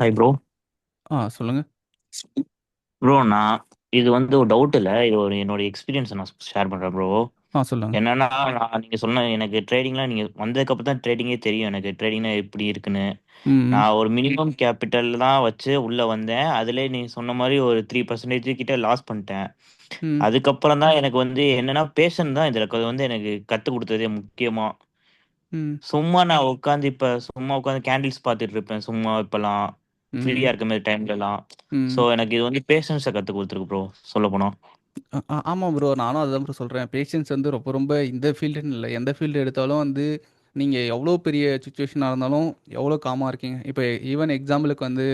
Hi bro ஆ சொல்லுங்க. Bro நான் இது வந்து ஒரு டவுட் இல்ல. இது ஒரு என்னோட எக்ஸ்பீரியன்ஸ நான் ஷேர் பண்றேன் ப்ரோ. ஆ சொல்லுங்க. என்னன்னா, நான் நீங்க சொன்ன எனக்கு ட்ரேடிங்லாம் நீங்க வந்ததுக்கப்புறம் தான் ட்ரேடிங்கே தெரியும் எனக்கு. ட்ரேடிங்னா எப்படி இருக்குன்னு. ம், ம். நான் ஒரு மினிமம் கேபிட்டல் தான் வச்சு உள்ள வந்தேன். அதிலயே நீங்க சொன்ன மாரி ஒரு 3% கிட்ட லாஸ் பண்ணிட்டேன். ம். அதுக்கப்புறம் தான் எனக்கு வந்து என்னன்னா, பேஷன் தான் இதுல வந்து எனக்கு கத்துக் குடுத்ததே முக்கியமா. ம். சும்மா நான் உட்காந்து இப்ப சும்மா உட்காந்து கேண்டில்ஸ் பார்த்துட்டு இருப்பேன். சும்மா இப்பலாம். ஃப்ரீயா. இருக்க மாரி டைம்லலாம். ஸோ ம். எனக்கு இது வந்து பேஷன்ஸ கத்துக் குடுத்துருக்கு ப்ரோ சொல்லப்போனா. அ ஆ ஆமா ப்ரோ. நானும் அதுதான் ப்ரோ சொல்றேன். பேஷன்ஸ் வந்து ரொம்ப ரொம்ப இந்த ஃபீல்டுன்னு இல்ல. எந்த ஃபீல்டு எடுத்தாலும் வந்து நீங்க எவ்வளோ பெரிய சிச்சுவேஷனா இருந்தாலும், எவ்வளோ காமா இருக்கீங்க. இப்ப ஈவன் எக்ஸாம்பிளுக்கு வந்து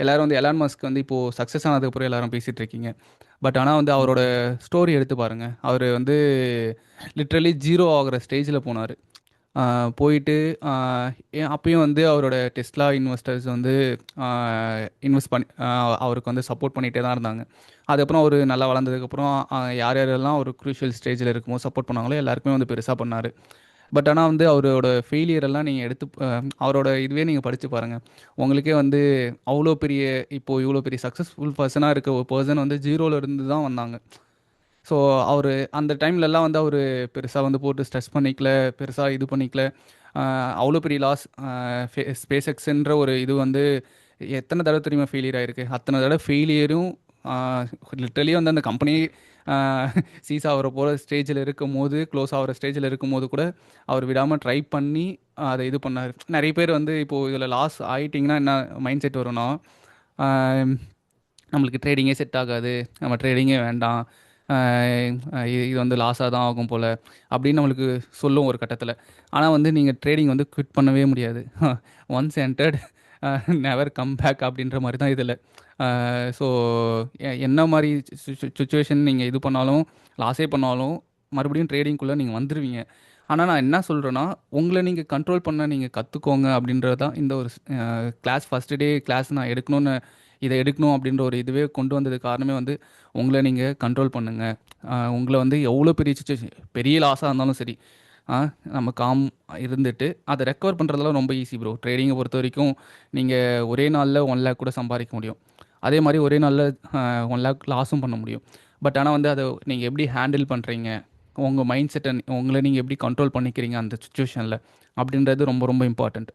எல்லாரும் வந்து எலான் மஸ்க் வந்து இப்போ சக்சஸ் ஆனதுக்கப்புறம் எல்லாரும் பேசிட்டு இருக்கீங்க. பட் ஆனா வந்து அவரோட ஸ்டோரி எடுத்து பாருங்க. அவரு வந்து லிட்ரலி 0 ஆகுற ஸ்டேஜ்ல போனாரு. போயிட்டு அப்பயும் வந்து அவரோட டெஸ்லா இன்வெஸ்டர்ஸ் வந்து இன்வெஸ்ட் பண்ணி அவருக்கு வந்து சப்போர்ட் பண்ணிகிட்டே தான் இருந்தாங்க. அதுக்கப்புறம் அவர் நல்லா வளர்ந்ததுக்கப்புறம் யார் யாரெல்லாம் ஒரு க்ரூஷியல் ஸ்டேஜில் இருக்குமோ சப்போர்ட் பண்ணாங்களோ எல்லாருக்குமே வந்து பெருசாக பண்ணார் பட் ஆனால் வந்து அவரோட ஃபெயிலியர் எல்லாம் நீங்கள் எடுத்து அவரோட இதுவே நீங்கள் படித்து பாருங்கள் உங்களுக்கே வந்து அவ்வளோ பெரிய இப்போ இவ்வளோ பெரிய சக்ஸஸ்ஃபுல் பர்சனாக இருக்க ஒரு பர்சன் வந்து ஜீரோவில் இருந்து தான் வந்தாங்க. ஸோ அவரு அந்த டைம்லலாம் வந்து அவர் பெருசாக வந்து போட்டு ஸ்ட்ரெஸ் பண்ணிக்கல. பெருசாக இது பண்ணிக்கல. அவ்வளோ பெரிய லாஸ் ஃபே ஸ்பேஸ் எக்ஸ்ன்ற ஒரு இது வந்து எத்தனை தடவை தெரியுமா ஃபெயிலியர் ஆகிருக்கு அத்தனை தடவை ஃபெயிலியரும் ஆ லிட்டரலி வந்து அந்த கம்பெனி சீஸ் ஆகிற போகிற ஸ்டேஜில் இருக்கும் போது க்ளோஸ் ஆகிற ஸ்டேஜில் இருக்கும் இருக்கும்போது கூட அவர் விடாமல் ட்ரை பண்ணி அதை இது பண்ணார் நிறைய பேர் வந்து இப்போது இதில் லாஸ் ஆகிட்டிங்கன்னா என்ன மைண்ட் செட் வரும்னா, நம்மளுக்கு ட்ரேடிங்கே செட் ஆகாது. நம்ம ட்ரேடிங்கே வேண்டாம். இது இது வந்து லாஸாக தான் ஆகும் போல் அப்படின்னு நம்மளுக்கு சொல்லும் ஒரு கட்டத்தில். ஆனால் வந்து நீங்கள் ட்ரேடிங் வந்து குவிட் பண்ணவே முடியாது. Once entered never come back அப்படின்ற மாதிரி தான் இதில். ஸோ என்ன மாதிரி சுச்சுவேஷன் நீங்கள் இது பண்ணாலும், லாஸே பண்ணாலும் மறுபடியும் ட்ரேடிங்குள்ளே நீங்கள் வந்துடுவீங்க ஆனால் நான் என்ன சொல்கிறேன்னா உங்களை நீங்கள் கண்ட்ரோல் பண்ண நீங்கள் கற்றுக்கோங்க அப்படின்றது தான் இந்த ஒரு கிளாஸ் ஃபஸ்ட்டு டே கிளாஸ் நான் எடுக்கணும்னு இதை எடுக்கணும் அப்படின்ற ஒரு இதுவே கொண்டு வந்ததுக்கு காரணமே வந்து, உங்களை நீங்கள் கண்ட்ரோல் பண்ணுங்கள் உங்களை வந்து எவ்வளோ பெரிய சுச்சுவேஷன் பெரிய லாஸாக இருந்தாலும் சரி, நம்ம காம் இருந்துட்டு அதை ரெக்கவர் பண்ணுறதெல்லாம் ரொம்ப ஈஸி ப்ரோ. ட்ரெயினிங்கை பொறுத்த வரைக்கும் நீங்கள் ஒரே நாளில் ஒன் லேக் கூட சம்பாதிக்க முடியும். அதே மாதிரி ஒரே நாளில் ஒன் லேக் லாஸும் பண்ண முடியும். பட் ஆனால் வந்து அதை நீங்கள் எப்படி ஹேண்டில் பண்ணுறீங்க உங்கள் மைண்ட் செட்டை உங்களை நீங்கள் எப்படி கண்ட்ரோல் பண்ணிக்கிறீங்க அந்த சுச்சுவேஷனில் அப்படின்றது ரொம்ப ரொம்ப இம்பார்ட்டண்ட்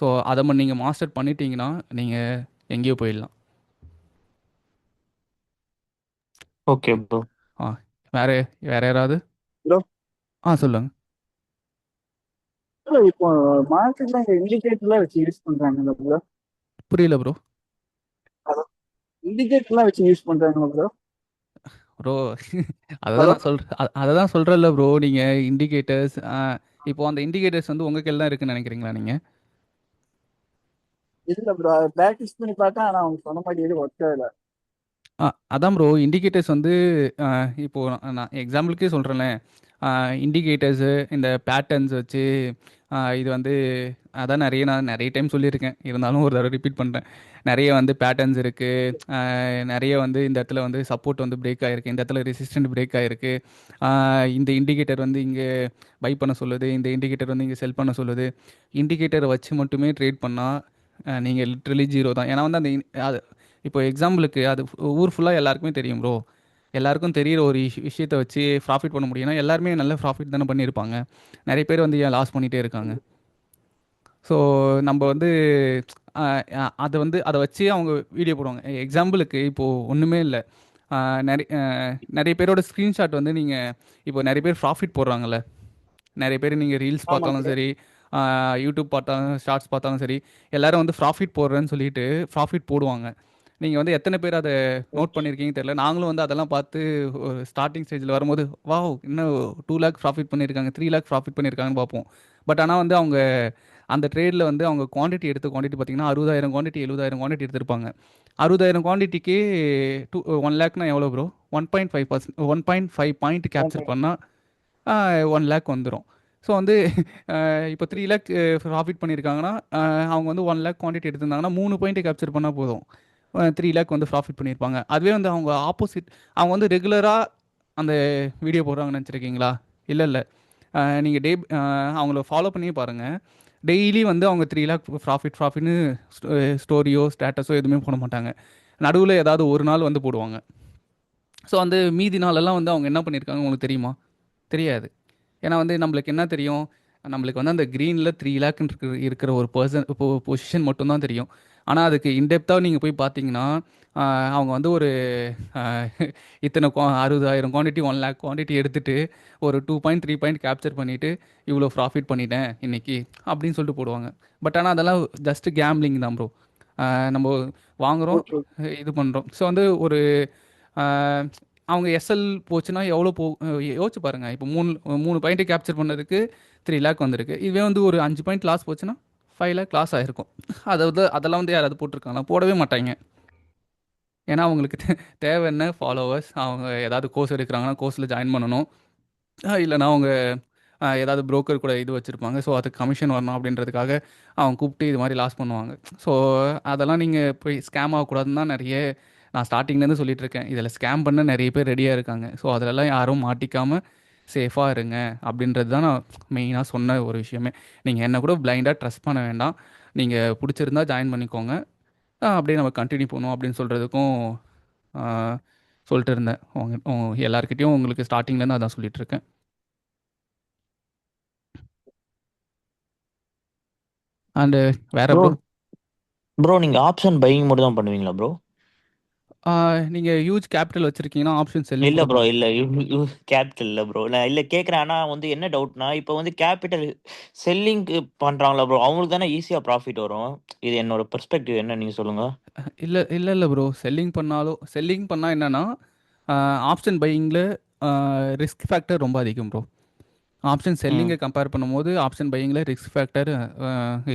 ஸோ அதை ம மாஸ்டர் பண்ணிட்டீங்கன்னா, நீங்கள் எங்கேயோ போயிடலாம். Okay bro. ஆ வேற வேற யாராவது? ப்ரோ. ஆ சொல்லுங்க. ப்ரோ இப்போ மார்க்கெட்ல இந்த இண்டிகேட்டர்லாம் வச்சு யூஸ் பண்றாங்கல்ல ப்ரோ? புரியல ப்ரோ. அதான் இண்டிகேட்டர்லாம் வச்சு யூஸ் பண்றாங்கல்ல ப்ரோ? ப்ரோ அத ஹலோ? தான் அ அத தான் சொல்றேன்ல ப்ரோ. நீங்க இண்டிகேட்டர்ஸ் இப்போ அந்த இண்டிகேட்டர்ஸ் வந்து உங்க கையில தான் இருக்குன்னு நெனைக்கிறீங்களா நீங்க? இல்ல ப்ரோ. பிராக்டிஸ் பண்ணி பார்த்தேன். ஆனா அவங்க சொன்ன மாரி எதுவும் ஒர்க் ஆகல. ஆ அதான் ப்ரோ. இண்டிகேட்டர்ஸ் வந்து அ இப்போ நான் எக்ஸாம்பிளுக்கே சொல்கிறேன்ல இண்டிகேட்டர்ஸு இந்த பேட்டர்ன்ஸ் வச்சு அ இது வந்து அதான் நெறைய நான் நெறைய டைம் சொல்லியிருக்கேன். இருந்தாலும் ஒரு தடவ ரிப்பீட் பண்றேன். நெறைய வந்து பேட்டர்ன்ஸ் இருக்கு. அ நெறைய வந்து இந்த இடத்துல வந்து சப்போர்ட் வந்து பிரேக் ஆயிருக்கு. இந்த இடத்துல ரெசிஸ்டன்ட் பிரேக் ஆயிருக்கு. இந்த இண்டிகேட்டர் வந்து இங்க பை பண்ண சொல்லுது. இந்த இண்டிகேட்டர் வந்து இங்க செல் பண்ண சொல்லுது. இண்டிகேட்டர வச்சு மட்டுமே ட்ரேட் பண்ணா, அ நீங்க லிட்டரலி 0 தான். ஏன்னா வந்து அந்த இன் அது இப்போ எக்ஸாம்பிளுக்கு அது ஊர் ஃபுல்லா எல்லாருக்குமே தெரியும் ப்ரோ. எல்லாருக்கும் தெரியிற ஒரு விஷ் விஷயத்த வச்சு ப்ராஃபிட் பண்ண முடியும்னா, எல்லாருமே நல்ல ப்ராஃபிட் தானே பண்ணியிருப்பாங்க. நெறைய பேர் வந்து ஏன் லாஸ் பண்ணிட்டே இருக்காங்க? ஸோ நம்ப வந்து அத வந்து அத வச்சு அவங்க வீடியோ போடுவாங்க. எக்ஸாம்பிளுக்கு இப்போ ஒண்ணுமே இல்ல. ஆ நெறை அ நெறைய பேரோட ஸ்க்ரீன்ஷாட் வந்து நீங்க இப்போ நெறைய பேர் ப்ராஃபிட் போடுறாங்கல்ல. நெறைய பேர் நீங்க ரீல்ஸ் பார்த்தாலும் ப்ரோ. சரி, யூடியூப் பார்த்தாலும், ஷார்ட்ஸ் பார்த்தாலும் சரி, எல்லாரும் வந்து ப்ராஃபிட் போடுறேன்னு சொல்லிட்டு ப்ராஃபிட் போடுவாங்க. நீங்க வந்து எத்தன பேர் அத நோட் பண்ணியிருக்கீங்கன்னு தெரியல. நாங்களும் வந்து அதெல்லாம் பார்த்து ஒரு ஸ்டார்ட்டிங் ஸ்டேஜ்ல வரும்போது, வாவ்! இன்னும் 2,00,000 ப்ராஃபிட் பண்ணியிருக்காங்க, 3,00,000 ப்ராஃபிட் பண்ணியிருக்காங்கன்னு பார்ப்போம். பட் ஆனா வந்து அவங்க அந்த ட்ரேட்ல வந்து அவங்க குவான்டிட்டி எடுத்த குவான்டிட்டி பார்த்தீங்கன்னா, 60,000 குவான்டிட்டி, 70,000 குவான்டிட்டி எடுத்திருப்பாங்க. 60,000 குவான்டிட்டிக்கு டூ 1,00,000னா எவ்வளோ ப்ரோ? 1.5 பர்சன் 1.5 பாயிண்ட் கேப்சர் பண்ணா ஆ 1,00,000 வந்துரும். ஸோ வந்து இப்போ 3,00,000 ப்ராஃபிட் பண்ணியிருக்காங்கன்னா, அவங்க வந்து 1,00,000 குவான்டிட்டி எடுத்திருந்தாங்கன்னா, 3 பாயிண்ட் கேப்சர் பண்ணா போதும். த்ரீ லேக் வந்து ப்ராஃபிட் பண்ணியிருப்பாங்க. அதுவே வந்து அவங்க ஆப்போசிட் அவங்க வந்து ரெகுலராக அந்த வீடியோ போடுறாங்கன்னு நினச்சிருக்கீங்களா? இல்லை இல்லை. நீங்கள் டே அவங்கள ஃபாலோ பண்ணி பாருங்கள் டெய்லி வந்து அவங்க த்ரீ லேக் ப்ராஃபிட் ப்ராஃபிட்னு ஸ்டோரியோ ஸ்டேட்டஸோ எதுவுமே போட மாட்டாங்க. நடுவில் ஏதாவது ஒரு நாள் வந்து போடுவாங்க. ஸோ அந்த மீதி நாளெல்லாம் வந்து அவங்க என்ன பண்ணியிருக்காங்க உங்களுக்கு தெரியுமா? தெரியாது. ஏன்னா வந்து நம்மளுக்கு என்ன தெரியும்? நம்மளுக்கு வந்து அந்த க்ரீனில் த்ரீ லேக்னு இருக்கிற இருக்கிற ஒரு பர்சன் இப்போ பொசிஷன் மட்டும்தான் தெரியும். ஆனால் அதுக்கு இன்டெப்த்தாக நீங்கள் போய் பார்த்தீங்கன்னா அவங்க வந்து ஒரு இத்தனை qua- அறுபதாயிரம் குவான்டிட்டி ஒன் லேக் குவான்டிட்டி எடுத்துட்டு ஒரு two point three point capture பண்ணிவிட்டு இவ்வளோ ப்ராஃபிட் பண்ணிட்டேன் இன்னைக்கு அப்படின்னு சொல்லிட்டு போடுவாங்க. பட் ஆனால் அதெல்லாம் ஜஸ்ட் கேம்லிங் தான் ப்ரோ நம்ம வாங்குகிறோம் இது பண்ணுறோம் ஸோ வந்து ஒரு அவங்க எஸ்எல் போச்சுன்னா எவ்வளோ போ யோசிச்சு பாருங்கள் இப்போ மூணு மூணு பாயிண்ட்டு கேப்சர் பண்ணதுக்கு த்ரீ லேக் வந்திருக்கு. இதுவே வந்து ஒரு அஞ்சு பாயிண்ட் லாஸ் போச்சுன்னா ஃபைவ் லேக் லாஸ் ஆகிருக்கும் அதாவது அதெல்லாம் வந்து யாராவது போட்டிருக்காங்களா? போடவே மாட்டாங்க. ஏன்னா அவங்களுக்கு தே- தேவை என்ன? ஃபாலோவர்ஸ் அவங்க ஏதாவது கோர்ஸ் எடுக்கிறாங்கன்னா கோர்ஸில் ஜாயின் பண்ணணும். இல்லைனா இல்லைன்னா அவங்க ஏதாவது புரோக்கர் கூட இது வச்சுருப்பாங்க. ஸோ அதுக்கு கமிஷன் வரணும் அப்படின்றதுக்காக அவங்க கூப்பிட்டு இது மாதிரி லாஸ் பண்ணுவாங்க. ஸோ அதெல்லாம் நீங்கள் போய் ஸ்கேம் ஆகக்கூடாதுன்னு தான் நிறைய நான் ஸ்டார்டிங்லேருந்து சொல்லிட்டு இருக்கேன். இதில் ஸ்கேம் பண்ண நிறைய பேர் ரெடியாக இருக்காங்க. ஸோ அதிலெல்லாம் யாரும் மாட்டிக்காமல் சேஃபாக இருங்க அப்படின்றது தான் நான் மெயினாக சொன்ன ஒரு விஷயமே. நீங்கள் என்ன கூட பிளைண்டாக ட்ரஸ்ட் பண்ண வேண்டாம். நீங்கள் பிடிச்சிருந்தா ஜாயின் பண்ணிக்கோங்க. அப்படியே நம்ம கண்டினியூ பண்ணுவோம் அப்படின்னு சொல்கிறதுக்கும் சொல்லிட்டு இருந்தேன். உங்க எல்லாருக்கிட்டேயும் உங்களுக்கு ஸ்டார்டிங்லேருந்து அதான் சொல்லிட்டு இருக்கேன். அண்டு வேற ப்ரோ ப்ரோ ப்ரோ நீங்க ஆப்ஷன் பையிங் மட்டும் தான் பண்ணுவீங்களா ப்ரோ நீங்கள் ஹியூஜ் கேபிட்டல் வச்சுருக்கீங்கன்னா ஆப்ஷன் செல்லிங் இல்ல கூட ப்ரோ இல்ல. கேபிட்டல் இல்ல ப்ரோ நான் இல்ல கேக்குறேன். ஆனா வந்து என்ன டவுட்னா இப்போ வந்து கேபிட்டல் செல்லிங் பண்றாங்களா ப்ரோ அவங்களுக்கு தானே ஈஸியா ப்ராஃபிட் வரும். இது என்னோட பெர்ஸ்பெக்டிவ் என்ன? நீங்க சொல்லுங்க. இல்லை இல்லை இல்லை ப்ரோ செல்லிங் பண்ணாலும் செல்லிங் பண்ணால் என்னென்னா ஆப்ஷன் பையிங்கில் ரிஸ்க் ஃபேக்டர் ரொம்ப அதிகம் ப்ரோ ஆப்ஷன் ம். செல்லிங்கை கம்பேர் பண்ணும்போது ஆப்ஷன் பையிங்கில் ரிஸ்க் ஃபேக்டர்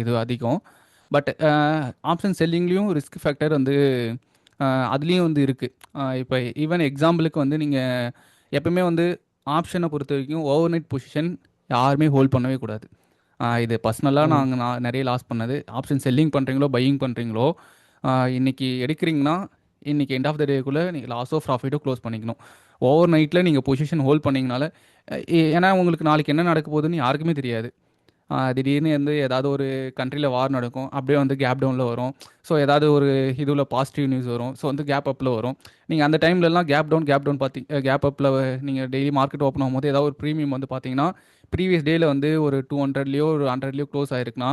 இது அதிகம். பட் ஆப்ஷன் செல்லிங்லேயும் ரிஸ்க் ஃபேக்டர் வந்து அதுலேயும் வந்து இருக்குது இப்போ ஈவன் எக்ஸாம்பிளுக்கு வந்து நீங்கள் எப்பவுமே வந்து ஆப்ஷனை பொறுத்த வரைக்கும் ஓவர் நைட் பொசிஷன் யாருமே ஹோல்ட் பண்ணவே கூடாது. இது பர்சனலாக நாங்கள் நான் நிறைய லாஸ் பண்ணது. ஆப்ஷன் செல்லிங் பண்ணுறீங்களோ பையிங் பண்ணுறீங்களோ இன்னைக்கு எடுக்கிறீங்கன்னா இன்னைக்கு எண்ட் ஆஃப் த டேக்குள்ளே நீங்கள் லாஸோ ப்ராஃபிட்டோ க்ளோஸ் பண்ணிக்கணும். ஓவர் நைட்டில் நீங்கள் பொசிஷன் ஹோல்ட் பண்ணிங்கனால ஏன்னா உங்களுக்கு நாளைக்கு என்ன நடக்க போகுதுன்னு யாருக்குமே தெரியாது. திடீர்னு வந்து ஏதாவது ஒரு கண்ட்ரியில் வார் நடக்கும். அப்படியே வந்து கேப் டவுனில் வரும். ஸோ ஏதாவது ஒரு இதுவில் பாசிட்டிவ் நியூஸ் வரும். ஸோ வந்து கேப் அப்பில் வரும். நீங்கள் அந்த டைம்லலாம் கேப் டவுன் கேப் டவுன் பார்த்தி கேப் அப்பில் நீங்கள் டெய்லி மார்க்கெட் ஓப்பன் ஆகும்போது ஏதாவது ஒரு ப்ரீமியம் வந்து பார்த்தீங்கன்னா ப்ரீவியஸ் டேயில் வந்து ஒரு டூ ஹண்ட்ரட்லேயோ ஒரு ஹண்ட்ரட்லேயோ க்ளோஸ் ஆயிருக்குன்னா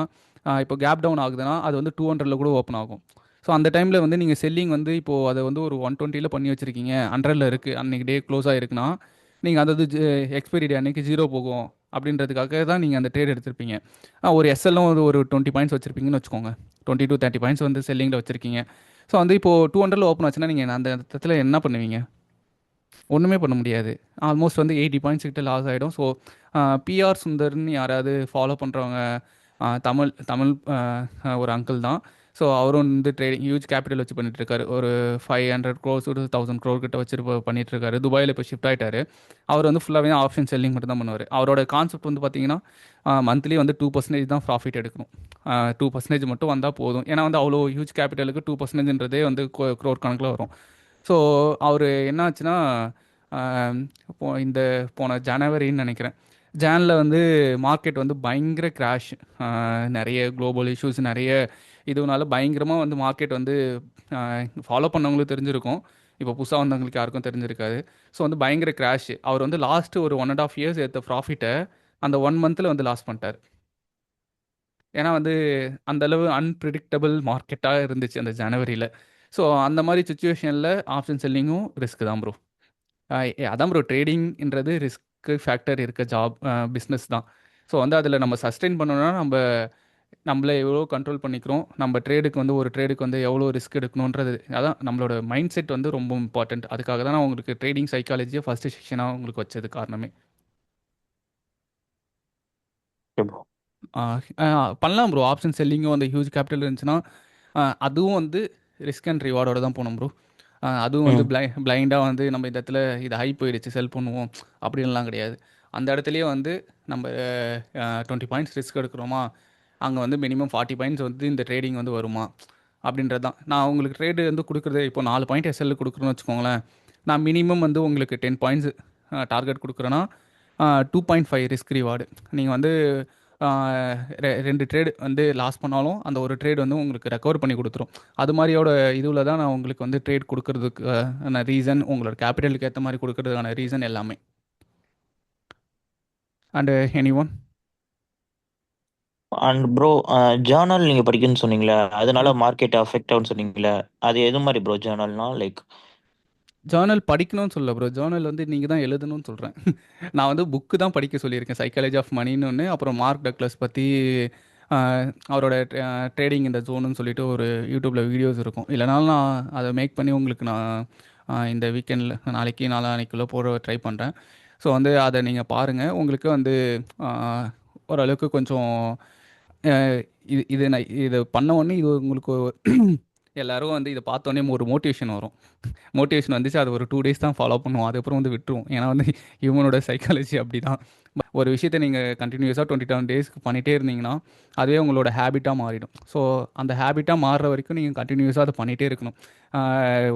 இப்போ கேப் டவுன் ஆகுதுன்னா அது வந்து டூ ஹண்ட்ரட்ல கூட ஓப்பன் ஆகும். ஸோ அந்த டைமில் வந்து நீங்கள் செல்லிங் வந்து இப்போது அதை வந்து ஒரு ஒன் டுவெண்ட்டியில் பண்ணி வச்சுருக்கீங்க. ஹண்ட்ரடில் இருக்குது அன்றைக்கி டே க்ளோஸ் ஆகிருக்குன்னா நீங்கள் அது எக்ஸ்பைரி டே அன்றைக்கி ஜீரோ போகும். அப்படின்றதுக்காக தான் நீங்கள் அந்த ட்ரேட் எடுத்திருப்பீங்க. ஒரு எஸ்எல்லும் ஒரு ஒரு டுவெண்ட்டி பாயிண்ட்ஸ் வச்சுருப்பீங்கன்னு வச்சுக்கோங்க. டுவெண்ட்டி டூ தேர்ட்டி பாயிண்ட்ஸ் வந்து செல்லிங்கில் வச்சுருக்கீங்க. ஸோ வந்து இப்போது டூ ஹண்ட்ரட் ஓப்பன் ஆச்சுன்னா நீங்கள் அந்த இடத்துல என்ன பண்ணுவீங்க? ஒன்றுமே பண்ண முடியாது. ஆல்மோஸ்ட் வந்து எயிட்டி பாயிண்ட்ஸ் கிட்ட லாஸ் ஆகிடும் ஸோ பிஆர் சுந்தர்னு யாராவது ஃபாலோ பண்ணுறவங்க தமிழ் தமிழ் ஒரு அங்கிள் தான். ஸோ அவரும் வந்து ட்ரேடிங் ஹியூஜ் கேபிட்டல் வச்சு பண்ணிட்டு இருக்காரு ஒரு ஃபைவ் ஹண்ட்ரட் க்ரோஸ் ஒரு தௌசண்ட் க்ரோர் கிட்ட வச்சு இப்போ பண்ணிட்டு இருக்காரு துபாயில் இப்போ ஷிஃப்ட் ஆயிட்டாரு. அவர் வந்து ஃபுல்லாகவே ஆப்ஷன் செல்லிங் மட்டும் தான் பண்ணுவார். அவரோட கான்செப்ட் வந்து பார்த்தீங்கன்னா மந்த்லி வந்து டூ பர்சன்டேஜ் தான் ப்ராஃபிட் எடுக்கணும். டூ பர்சன்டேஜ் மட்டும் வந்தால் போதும். ஏன்னா வந்து அவ்வளோ ஹியூஜ் கேபிட்டலுக்கு டூ பர்சன்டேஜ்ன்றதே வந்து க்ரோர் கணக்கில் வரும். ஸோ அவர் என்ன ஆச்சுன்னா இப்போ இந்த போன ஜனவரின்னு நினைக்கிறேன். ஜானில் வந்து மார்க்கெட் வந்து பயங்கர கிராஷ் நிறைய குளோபல் இஷ்யூஸ் நிறைய இதுனால பயங்கரமாக வந்து மார்க்கெட் வந்து ஃபாலோ பண்ணவங்களுக்கு தெரிஞ்சிருக்கும். இப்போ புதுசாக வந்தவங்களுக்கு யாருக்கும் தெரிஞ்சிருக்காது. ஸோ வந்து பயங்கர கிராஷ் அவர் வந்து லாஸ்ட் ஒரு ஒன் அண்ட் ஆஃப் இயர்ஸ் எடுத்த ப்ராஃபிட்டை அந்த ஒன் மந்தில் வந்து லாஸ் பண்ணிட்டார். ஏன்னா வந்து அந்தளவு அன்பிரிடிக்டபிள் மார்க்கெட்டாக இருந்துச்சு அந்த ஜனவரியில். ஸோ அந்த மாதிரி சுச்சுவேஷனில் ஆப்ஷன் செல்லிங்கும் ரிஸ்க் தான் ப்ரோ அதான் ப்ரோ ட்ரேடிங்ன்றது ரிஸ்க் ஃபேக்டர் இருக்க ஜாப் பிஸ்னஸ் தான். ஸோ வந்து அதில் நம்ம சஸ்டெயின் பண்ணணும்னா நம்ம நம்மளை எவ்வளோ கண்ட்ரோல் பண்ணிக்கிறோம் நம்ம ட்ரேடுக்கு வந்து ஒரு ட்ரேடுக்கு வந்து எவ்வளோ ரிஸ்க் எடுக்கணுன்றது அதான் நம்மளோட மைண்ட் செட் வந்து ரொம்ப இம்பார்ட்டண்ட் அதுக்காக தான் நான் உங்களுக்கு ட்ரேடிங் சைக்காலஜியை ஃபஸ்ட்டு செக்ஷனாக உங்களுக்கு வச்சது காரணமே. பண்ணலாம் ப்ரோ ஆப்ஷன் செல்லிங்கும் அந்த ஹியூஜ் கேபிட்டல் இருந்துச்சுன்னா அதுவும் வந்து ரிஸ்க் அண்ட் ரிவார்டோட தான் போகணும் ப்ரோ அதுவும் வந்து பிளை பிளைண்டாக வந்து நம்ம இந்த இடத்துல இது ஹை போயிடுச்சு செல் பண்ணுவோம் அப்படின்லாம் கிடையாது. அந்த இடத்துலயே வந்து நம்ம டுவெண்ட்டி பாயிண்ட்ஸ் ரிஸ்க் எடுக்கிறோமா? அங்கே வந்து மினிமம் ஃபார்ட்டி பாயிண்ட்ஸ் வந்து இந்த ட்ரேடிங் வந்து வருமா? அப்படின்றது தான். நான் உங்களுக்கு ட்ரேடு வந்து கொடுக்குறது இப்போ நாலு பாயிண்ட் எஸ்எல் கொடுக்குறேன்னு வச்சுக்கோங்களேன். நான் மினிமம் வந்து உங்களுக்கு டென் பாயிண்ட்ஸ் டார்கெட் கொடுக்குறேன்னா two point five risk reward நீங்கள் வந்து ரெண்டு ட்ரேடு வந்து லாஸ் பண்ணாலும் அந்த ஒரு ட்ரேட் வந்து உங்களுக்கு ரெக்கவர் பண்ணி கொடுத்துரும். அது மாதிரியோட இதுவில் தான் நான் உங்களுக்கு வந்து ட்ரேட் கொடுக்கறதுக்கான ரீசன் உங்களோட கேபிட்டலுக்கு ஏற்ற மாதிரி கொடுக்கறதுக்கான ரீசன் எல்லாமே. And any one and bro journal நீங்க படிக்கணும்னு சொன்னீங்களே அதனால மார்க்கெட் அஃபெக்ட் ஆகும்னு சொன்னீங்களே அது எது மாதிரி ப்ரோ ஜேர்னல்னா லைக் ஜேர்னல் படிக்கணும்னு சொல்ல ப்ரோ ஜேர்னல் வந்து நீங்கள் தான் எழுதணும்னு சொல்கிறேன் நான் வந்து புக்கு தான் படிக்க சொல்லியிருக்கேன். சைக்காலஜி ஆஃப் மணின்னு ஒன்று அப்புறம் மார்க் டக்ளஸ் பற்றி அவரோட ட்ரேடிங் இந்த ஜோனுன்னு சொல்லிட்டு ஒரு யூடியூப்பில் வீடியோஸ் இருக்கும். இல்லைனாலும் நான் அதை மேக் பண்ணி உங்களுக்கு நான் இந்த வீக்கெண்டில் நாளைக்கு நாளான்னைக்குள்ளே போட ட்ரை பண்ணுறேன் ஸோ வந்து அதை நீங்கள் பாருங்கள் உங்களுக்கு வந்து ஓரளவுக்கு கொஞ்சம் இது இது நான் இதை பண்ண உடனே இது உங்களுக்கு எல்லாரும் வந்து இதை பார்த்தோன்னே ஒரு மோட்டிவேஷன் வரும். மோட்டிவேஷன் வந்துச்சு அது ஒரு டூ டேஸ் தான் ஃபாலோ பண்ணுவோம். அதுக்கப்புறம் வந்து விட்டுருவோம். ஏன்னா வந்து ஹியூமனோட சைக்காலஜி அப்படி தான் ஒரு விஷயத்தை நீங்கள் கண்டினியூஸாக டுவெண்ட்டி செவன் டேஸ்க்கு பண்ணிகிட்டே இருந்தீங்கன்னா அதுவே உங்களோட ஹேபிட்டாக மாறிடும். ஸோ அந்த ஹேபிட்டாக மாறுற வரைக்கும் நீங்கள் கண்டினியூஸாக அதை பண்ணிகிட்டே இருக்கணும்.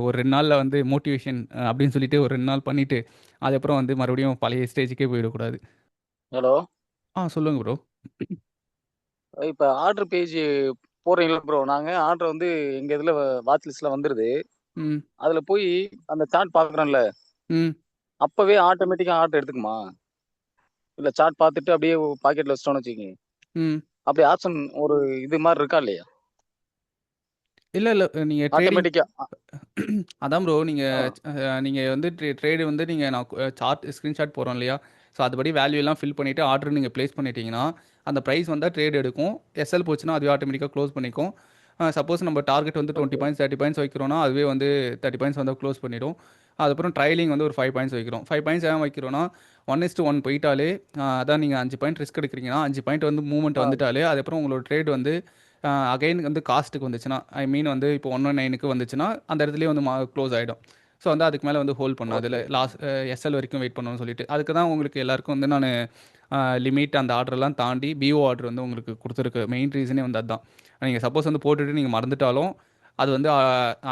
ஒரு ரெண்டு நாளில் வந்து மோட்டிவேஷன் அப்படின்னு சொல்லிட்டு ஒரு ரெண்டு நாள் பண்ணிவிட்டு அதுக்கப்புறம் வந்து மறுபடியும் பழைய ஸ்டேஜுக்கே போயிடக்கூடாது. ஹலோ ஆ சொல்லுங்கள் ப்ரோ இப்போ ஆர்டர் பேஜ் போடுறீங்களா ப்ரோ நாங்கள் ஆர்டர் வந்து எங்கள் இதில் வாட்ச் லிஸ்ட்டில் வந்துடுது ம். அதில் போய் அந்த சார்ட் பார்க்குறோம்ல ம். அப்போவே ஆட்டோமேட்டிக்காக ஆர்டர் எடுத்துக்குமா? இல்லை சார்ட் பார்த்துட்டு அப்படியே பாக்கெட்டில் வச்சிட்டோம்னு வச்சுக்கோங்க. அப்படி ஆப்ஷன் ஒரு இது மாதிரி இருக்கா இல்லையா? இல்லை இல்லை. நீங்கள் ட்ரேடிங் ஆட்டோமேட்டிக்காக அதான் ப்ரோ ஆ. நீங்கள் நீங்கள் வந்து ட்ரே ட்ரேடு வந்து நீங்கள் நான் சார்ட் ஸ்க்ரீன்ஷாட் போகிறோம் இல்லையா? ஸோ அதுபடி வேல்யூ எல்லாம் ஃபில் பண்ணிவிட்டு ஆர்டர் நீங்கள் ப்ளேஸ் பண்ணிட்டீங்கன்னா அந்த ப்ரைஸ் வந்தால் ட்ரேட் எடுக்கும். எஸ்எல் போச்சுன்னா அதுவே ஆட்டோமேட்டிக்காக க்ளோஸ் பண்ணிக்கும். சப்போஸ் நம்ம டார்கெட் வந்து டுவெண்ட்டி பாயிண்ட்ஸ் தேர்ட்டி பாயிண்ட்ஸ் வைக்கிறோன்னா அதுவே வந்து தேர்ட்டி பாயிண்ட்ஸ் வந்து க்ளோஸ் பண்ணிடும். அதுக்கப்புறம் ட்ரைலிங் வந்து ஒரு ஃபைவ் பாயிண்ட்ஸ் வைக்கிறோம். ஃபைவ் பாயிண்ட்ஸ் ஏன் வைக்கிறோன்னா ஒன் இஸ் ஒன் போயிட்டாலே அதான் நீங்கள் அஞ்சு பாயிண்ட் ரிஸ்க் எடுக்கிறீங்கன்னா அஞ்சு பாயிண்ட் வந்து மூவ்மெண்ட் வந்துட்டாலே அதுக்கப்புறம் உங்களோட ட்ரேட் வந்து அகைன் வந்து காஸ்ட்டுக்கு வந்துச்சுன்னா ஐ மீன் வந்து இப்போ ஒன் ஒன் நைனுக்கு வந்துச்சுன்னா அந்த இடத்துலயே வந்து க்ளோஸ் ஆகிடும் ஸோ வந்து அதுக்கு மேலே வந்து ஹோல்ட் பண்ணும் அதில் லாஸ்ட் எஸ்எல் வரைக்கும் வெயிட் பண்ணணும்னு சொல்லிட்டு. அதுக்கு தான் உங்களுக்கு எல்லாருக்கும் வந்து நான் லிமிட் அந்த ஆர்டர்லாம் தாண்டி பிஓ ஆர்டர் வந்து உங்களுக்கு கொடுத்துருக்கு. மெயின் ரீசனே வந்து அதுதான் நீங்கள் சப்போஸ் வந்து போட்டுட்டு நீங்கள் மறந்துட்டாலும் அது வந்து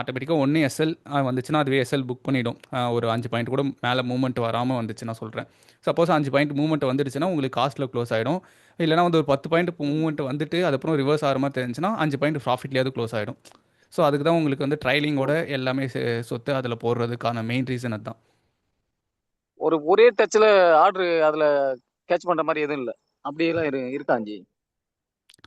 ஆட்டோமேட்டிக்காக ஒன்று எஸ்எல் வந்துச்சுன்னா அதுவே எஸ்எல் புக் பண்ணிடும். ஆஹ் ஒரு அஞ்சு பாயிண்ட் கூட மேலே மூவ்மெண்ட் வராமல் வந்துச்சு நான் சொல்கிறேன் சப்போஸ் அஞ்சு பாயிண்ட் மூவ்மெண்ட் வந்துடுச்சுன்னா உங்களுக்கு காஸ்ட்டில் க்ளோஸ் ஆகிடும் இல்லைனா வந்து ஒரு பத்து பாயிண்ட் மூவ்மெண்ட் வந்துட்டு அதுக்கப்புறம் ரிவர்ஸ் ஆகிற மாதிரி தெரிஞ்சுன்னா அஞ்சு பாயிண்ட் ப்ராஃபிட்லேயாவது க்ளோஸ் ஆகிடும் ஸோ அதுக்கு தான் உங்களுக்கு வந்து ட்ரைலிங்கோட எல்லாமே சொத்து அதில் போடுறதுக்கான மெயின் ரீசன் அதுதான். ஒரு ஒரே டச்சில் ஆர்டர் அதில் கேட்ச் பண்ணுற மாதிரி எதுவும் இல்லை. அப்படியெல்லாம் இரு இருக்காஞ்சி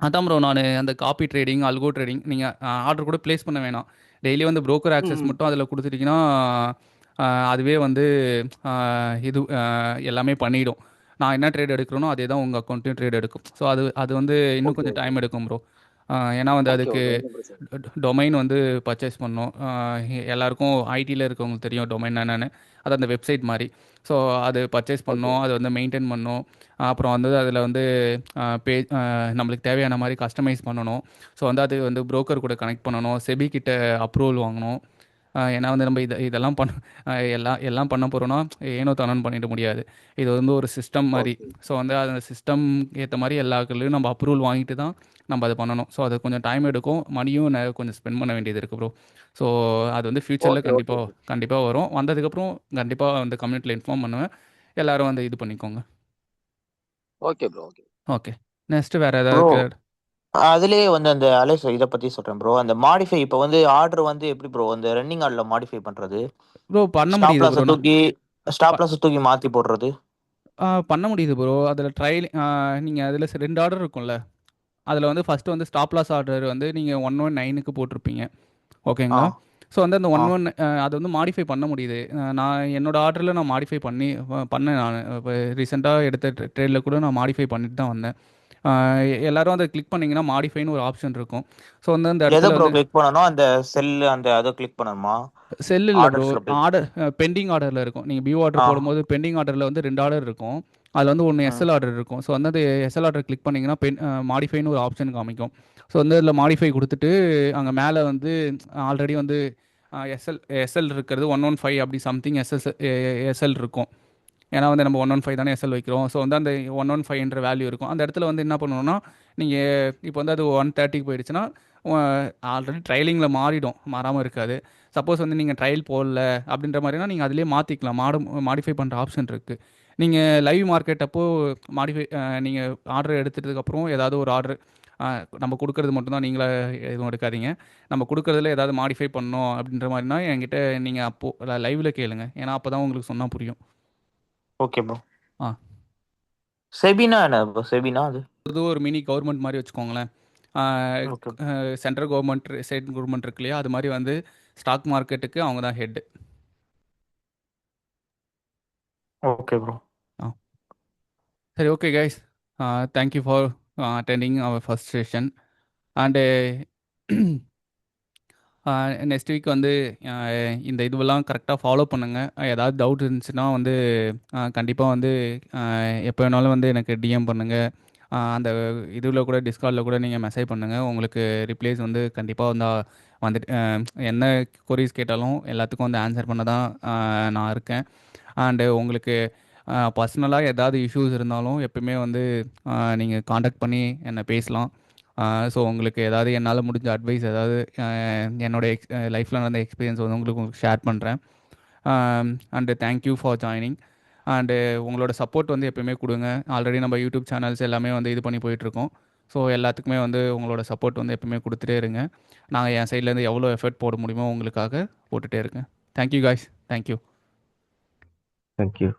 அதான் ப்ரோ நான் அந்த காப்பி ட்ரேடிங் அல்கோ ட்ரேடிங் நீங்கள் ஆர்டர் கூட ப்ளேஸ் பண்ண வேணாம். டெய்லி வந்து broker ஆக்சஸ் மட்டும் அதில் கொடுத்துட்டீங்கன்னா அதுவே வந்து இது எல்லாமே பண்ணிடும். நான் என்ன ட்ரேட் எடுக்கிறேனோ அதே தான் உங்கள் அக்கௌண்ட்டையும் ட்ரேட் எடுக்கும். ஸோ அது அது வந்து இன்னும் கொஞ்சம் டைம் எடுக்கும் ப்ரோ ஏன்னா வந்து ஓகே அதுக்கு ஓகே ஒன்றும் பிரச்சனை இல்லை. டொமைன் வந்து பர்ச்சேஸ் பண்ணோம். எல்லாருக்கும் ஐடியில் இருக்கவங்களுக்கு தெரியும் டொமைன் என்னென்னு. அது அந்த வெப்சைட் மாதிரி ஸோ அது பர்ச்சேஸ் ஓகே பண்ணோம். அது வந்து மெயின்டைன் பண்ணோம். அப்புறம் வந்து அதில் வந்து பே நம்மளுக்கு தேவையான மாதிரி கஸ்டமைஸ் பண்ணணும். ஸோ வந்து அது வந்து broker கூட கனெக்ட் பண்ணணும். செபி கிட்ட அப்ரூவல் வாங்கணும். ஏன்னா வந்து நம்ம இதை இதெல்லாம் பண்ண எல்லாம் எல்லாம் பண்ண போகிறோன்னா ஏனோ தானோன்னு பண்ணிட முடியாது. இது வந்து ஒரு சிஸ்டம் மாதிரி. ஸோ வந்து அந்த சிஸ்டம் ஏற்ற மாதிரி எல்லாத்துலேயும் நம்ம அப்ரூவல் வாங்கிட்டு தான் நம்ம அதை பண்ணணும். ஸோ அது கொஞ்சம் டைம் எடுக்கும். மணியும் கொஞ்சம் ஸ்பெண்ட் பண்ண வேண்டியது இருக்குது ப்ரோ ஸோ அது வந்து ஃப்யூச்சரில் கண்டிப்பாக கண்டிப்பாக வரும். வந்ததுக்கப்புறம் கண்டிப்பாக வந்து கம்யூனிட்டியில் இன்ஃபார்ம் பண்ணுவேன். எல்லாரும் வந்து இது பண்ணிக்கோங்க. Okay bro okay okay next வேறு ஏதாவது அதுலயே வந்து அந்த அலைஸ் இதை பத்தி சொல்றேன் ப்ரோ அந்த மாடிஃபை இப்போ வந்து ஆர்டர் வந்து எப்படி ப்ரோ அந்த ரன்னிங் ஆர்டர்ல மாடிஃபை பண்றது? ப்ரோ பண்ண முடியுது தூக்கி ஸ்டாப் லாஸை தூக்கி மாத்தி போடுறது? பண்ண முடியுது ப்ரோ அதில் ட்ரையல் நீங்கள் அதில் ரெண்டு ஆர்டர் இருக்கும்ல. அதில் வந்து ஃபஸ்ட்டு வந்து ஸ்டாப் லாஸ் ஆர்டர் வந்து நீங்கள் ஒன் ஒன் நைனுக்கு போட்டிருப்பீங்க. ஓகேங்களா ஸோ வந்து அந்த ஒன் ஒன் அதை வந்து மாடிஃபை பண்ண முடியுது. நான் என்னோட ஆர்டரில் நான் மாடிஃபை பண்ணி பண்ணேன் நான். இப்போ ரீசெண்டாக எடுத்த ட்ரேடில் கூட நான் மாடிஃபை பண்ணிட்டு தான் வந்தேன். எல்லாரும் அதை கிளிக் பண்ணிங்கன்னா மாடிஃபைன்னு ஒரு ஆப்ஷன் இருக்கும். ஸோ வந்து அந்த இடத்துல கிளிக் பண்ணணும்? அந்த செல் அந்த அதை கிளிக் பண்ணணுமா? செல் இல்லை ஆர்டர் பெண்டிங் ஆர்டரில் இருக்கும். நீங்கள் பியூ ஆர்டர் போடும்போது பெண்டிங் ஆர்டரில் வந்து ரெண்டு ஆர்டர் இருக்கும். அதில் வந்து ஒன்று எஸ்எல் ஆர்டர் இருக்கும். ஸோ வந்து அந்த எஸ்எல் ஆர்டர் கிளிக் பண்ணிங்கன்னா பென் மாடிஃபைன்னு ஒரு ஆப்ஷன் காமிக்கும். ஸோ வந்து அதில் மாடிஃபை கொடுத்துட்டு அங்கே மேலே வந்து ஆல்ரெடி வந்து எஸ்எல் எஸ்எல் இருக்கிறது ஒன் ஒன் ஃபைவ் அப்படி சம்திங் எஸ்எஸ் எஸ்எல் இருக்கும். ஏன்னா வந்து நம்ம ஒன் ஒன் ஃபைவ் தானே எஸ்எல் வைக்கிறோம். ஸோ வந்து அந்த ஒன் ஒன் ஃபைவ்ன்ற வேல்யூ இருக்கும். அந்த இடத்துல வந்து என்ன பண்ணணும்னா நீங்கள் இப்போ வந்து அது ஒன் தேர்ட்டிக்கு போயிடுச்சுன்னா ஆல்ரெடி ட்ரையலிங்கில் மாறிடும். மாறாமல் இருக்காது. சப்போஸ் வந்து நீங்கள் ட்ரையல் போடல அப்படின்ற மாதிரினா நீங்கள் அதிலே மாற்றிக்கலாம் மாடு மாடிஃபை பண்ணுற ஆப்ஷன் இருக்குது நீங்கள் லைவ் மார்க்கெட் அப்போ மாடிஃபை நீங்கள் ஆர்டர் எடுத்துட்டதுக்கப்புறம் ஏதாவது ஒரு ஆர்டர் நம்ம கொடுக்கறது மட்டும்தான் நீங்களே எதுவும் எடுக்காதீங்க. நம்ம கொடுக்குறதுல ஏதாவது மாடிஃபை பண்ணோம் அப்படின்ற மாதிரினா என்கிட்ட நீங்கள் அப்போது லைவில் கேளுங்க. ஏன்னா அப்போ தான் உங்களுக்கு சொன்னால் புரியும். ஓகே ப்ரோ ஆ. செபினா என்ன ப்ரோ செபினா அது? இது ஒரு மினி கவர்மெண்ட் மாதிரி வச்சுக்கோங்களேன். சென்ட்ரல் கவர்மெண்ட் ஸ்டேட் கவர்மெண்ட் இருக்கு இல்லையா? அது மாதிரி வந்து ஸ்டாக் மார்க்கெட்டுக்கு அவங்க தான் ஹெட் ஓகே ப்ரோ சரி okay guys thank you for attending our first session and next week வந்து இந்த இதுவெல்லாம் கரெக்டாக ஃபாலோ பண்ணுங்கள் ஏதாவது டவுட் இருந்துச்சுன்னா வந்து கண்டிப்பாக வந்து எப்போ வேணாலும் வந்து எனக்கு டிஎம் பண்ணுங்கள் அந்த இதில் கூட டிஸ்கார்டில் கூட நீங்கள் மெசேஜ் பண்ணுங்கள் உங்களுக்கு ரிப்ளைஸ் வந்து கண்டிப்பாக வந்து வந்துட்டு என்ன கொரிஸ் கேட்டாலும் எல்லாத்துக்கும் வந்து ஆன்சர் பண்ண தான் நான் இருக்கேன். அண்டு உங்களுக்கு பர்சனலாக ஏதாவது இஷ்யூஸ் இருந்தாலும் எப்பயுமே வந்து நீங்கள் காண்டாக்ட் பண்ணி என்னை பேசலாம். ஸோ உங்களுக்கு ஏதாவது என்னால் முடிஞ்ச அட்வைஸ் ஏதாவது என்னோடய என்னோட எக்ஸ் லைஃப்பில் நடந்த எக்ஸ்பீரியன்ஸ் வந்து உங்களுக்கு உங்களுக்கு ஷேர் பண்ணுறேன் and thank you for joining and உங்களோட சப்போர்ட் வந்து எப்பயுமே கொடுங்க. ஆல்ரெடி நம்ம யூடியூப் சேனல்ஸ் எல்லாமே வந்து இது பண்ணி போயிட்டுருக்கோம் ஸோ எல்லாத்துக்குமே வந்து உங்களோட சப்போர்ட் வந்து எப்பயுமே கொடுத்துட்டே இருங்க. நாங்கள் என் சைட்லேருந்து எவ்வளோ எஃபர்ட் போட முடியுமோ உங்களுக்காக போட்டுகிட்டே இருக்கேன். Thank you guys thank you thank you.